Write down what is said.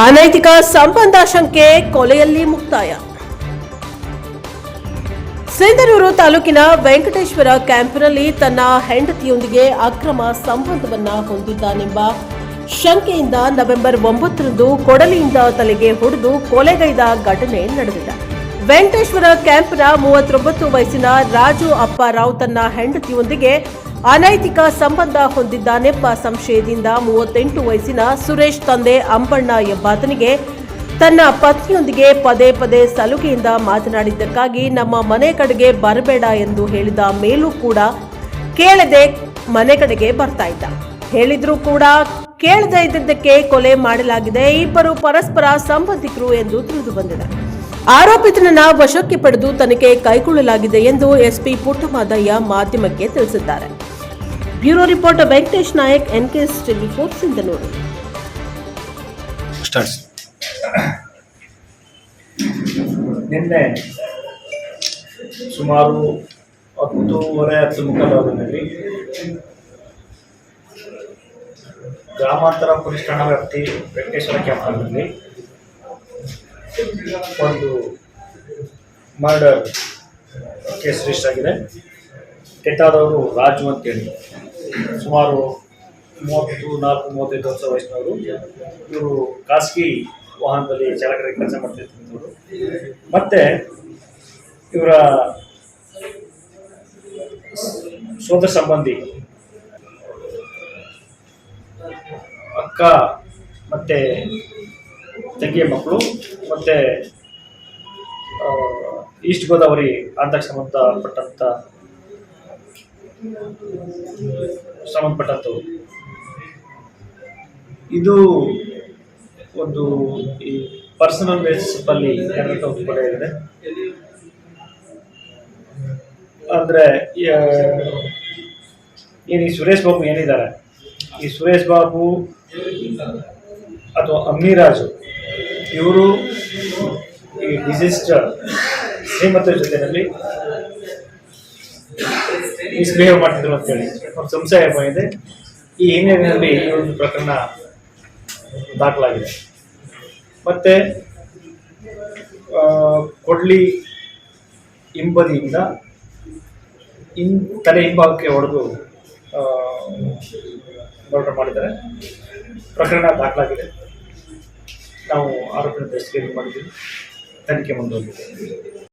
ಅನೈತಿಕ ಸಂಬಂಧ ಶಂಕೆ ಕೊಲೆಯಲ್ಲಿ ಮುಕ್ತಾಯ. ಸಿಂಧನೂರು ತಾಲೂಕಿನ ವೆಂಕಟೇಶ್ವರ ಕ್ಯಾಂಪ್ನಲ್ಲಿ ತನ್ನ ಹೆಂಡತಿಯೊಂದಿಗೆ ಅಕ್ರಮ ಸಂಬಂಧವನ್ನ ಹೊಂದಿದ್ದಾನೆಂಬ ಶಂಕೆಯಿಂದ ನವೆಂಬರ್ ಒಂಬತ್ತರಂದು ಕೊಡಲಿಯಿಂದ ತಲೆಗೆ ಹೊಡೆದು ಕೊಲೆಗೈದ ಘಟನೆ ನಡೆದಿದೆ. ವೆಂಕಟೇಶ್ವರ ಕ್ಯಾಂಪ್ನ ಮೂವತ್ತೊಂಬತ್ತು ವಯಸ್ಸಿನ ರಾಜು ಅಪ್ಪಾರಾವ್ ತನ್ನ ಹೆಂಡತಿಯೊಂದಿಗೆ ಅನೈತಿಕ ಸಂಬಂಧ ಹೊಂದಿದ್ದಾನೆಂಬ ಸಂಶಯದಿಂದ ಮೂವತ್ತೆಂಟು ವಯಸ್ಸಿನ ಸುರೇಶ್ ತಂದೆ ಅಂಬಣ್ಣ ಎಂಬಾತನಿಗೆ ತನ್ನ ಪತ್ನಿಯೊಂದಿಗೆ ಪದೇ ಪದೇ ಸಲುಗೆಯಿಂದ ಮಾತನಾಡಿದ್ದಕ್ಕಾಗಿ ನಮ್ಮ ಮನೆ ಕಡೆಗೆ ಬರಬೇಡ ಎಂದು ಹೇಳಿದ ಮೇಲೂ ಕೂಡ ಕೇಳದೆ ಮನೆ ಕಡೆಗೆ ಬರ್ತಾ ಇದ್ದ. ಹೇಳಿದ್ರೂ ಕೂಡ ಕೇಳದೆ ಇದ್ದಿದ್ದಕ್ಕೆ ಕೊಲೆ ಮಾಡಲಾಗಿದೆ. ಇಬ್ಬರು ಪರಸ್ಪರ ಸಂಬಂಧಿಕರು ಎಂದು ತಿಳಿದು ಬಂದಿದೆ. ಆರೋಪಿತನನ್ನ ವಶಕ್ಕೆ ಪಡೆದು ತನಿಖೆ ಕೈಗೊಳ್ಳಲಾಗಿದೆ ಎಂದು ಎಸ್ಪಿ ಪುಟ್ಟಮಾದಯ್ಯ ಮಾಧ್ಯಮಕ್ಕೆ ತಿಳಿಸಿದ್ದಾರೆ. Bureau reporter Venkatesh Nayak S TV four Sindhanur ನಿನ್ನೆ ಸುಮಾರು ಹತ್ತೂವರೆ ಹತ್ತು ಮುಖಾಲದಲ್ಲಿ ಗ್ರಾಮಾಂತರ ಪೊಲೀಸ್ ಠಾಣಾ ವ್ಯಾಪ್ತಿ ವೆಂಕಟೇಶ್ವರ ಕ್ಯಾಂಪಲ್ಲಿ ಒಂದು ಮರ್ಡರ್ ಕೇಸ್ ರಿಜಿಸ್ಟರ್ ಆಗಿದೆ. ಕೆಟ್ಟಾದವರು ರಾಜು ಅಂತೇಳಿ. ಸುಮಾರು ಮೂವತ್ತು, ನಾಲ್ಕು, ಮೂವತ್ತೈದು ವರ್ಷ ವಯಸ್ಸಿನವರು ಇವರು ಖಾಸಗಿ ವಾಹನದಲ್ಲಿ ಚಾಲಕರಿಗೆ ಕೆಲಸ ಮಾಡ್ತಿರ್ತಕ್ಕಂಥವ್ರು ಮತ್ತೆ ಇವರ ಸೋದರ ಸಂಬಂಧಿ ಅಕ್ಕ ಮತ್ತೆ ತಂಗಿಯ ಮಕ್ಕಳು ಮತ್ತೆ ಈಸ್ಟ್ ಗೋದಾವರಿ ಆಂತಕ್ಷ ಸಂಬಂಧಪಟ್ಟಂತ ಸಂಬಂಧಪಟ್ಟಂಥವು ಇದು ಒಂದು ಈ ಪರ್ಸನಲ್ ಬೇಸಿಸ್ ಅಲ್ಲಿ ಒಂದು ಇದೆ. ಅಂದ್ರೆ ಏನು ಈ ಸುರೇಶ್ ಬಾಬು ಏನಿದ್ದಾರೆ? ಈ ಸುರೇಶ್ ಬಾಬು ಅಥವಾ ಅಮ್ಮಿರಾಜು ಇವರು ಈ ಡಿಸಿಸ್ಟರ್ ಶ್ರೀಮಂತರ ಜೊತೆಯಲ್ಲಿ ಮಿಸ್ಬಿಹೇವ್ ಮಾಡ್ತಿದ್ರು ಅಂತೇಳಿ. ಅವ್ರ ಸಂಶಯ ಇದೆ. ಈ ಹಿನ್ನೆಲೆಯಲ್ಲಿ ಈ ಒಂದು ಪ್ರಕರಣ ದಾಖಲಾಗಿದೆ. ಮತ್ತೆ ಕೊಡ್ಲಿ ಹಿಂಬದಿಯಿಂದ ಇನ್, ತಲೆ ಹಿಂಭಾಗಕ್ಕೆ ಹೊಡೆದು ಮರ್ಡರ್ ಮಾಡಿದ್ದಾರೆ. ಪ್ರಕರಣ ದಾಖಲಾಗಿದೆ. ನಾವು ಆರೋಪಿ ದೃಷ್ಟಿಯಲ್ಲಿ ಮಾಡಿದ್ದೀವಿ. ತನಿಖೆ ಮುಂದುವರೆದಿದೆ.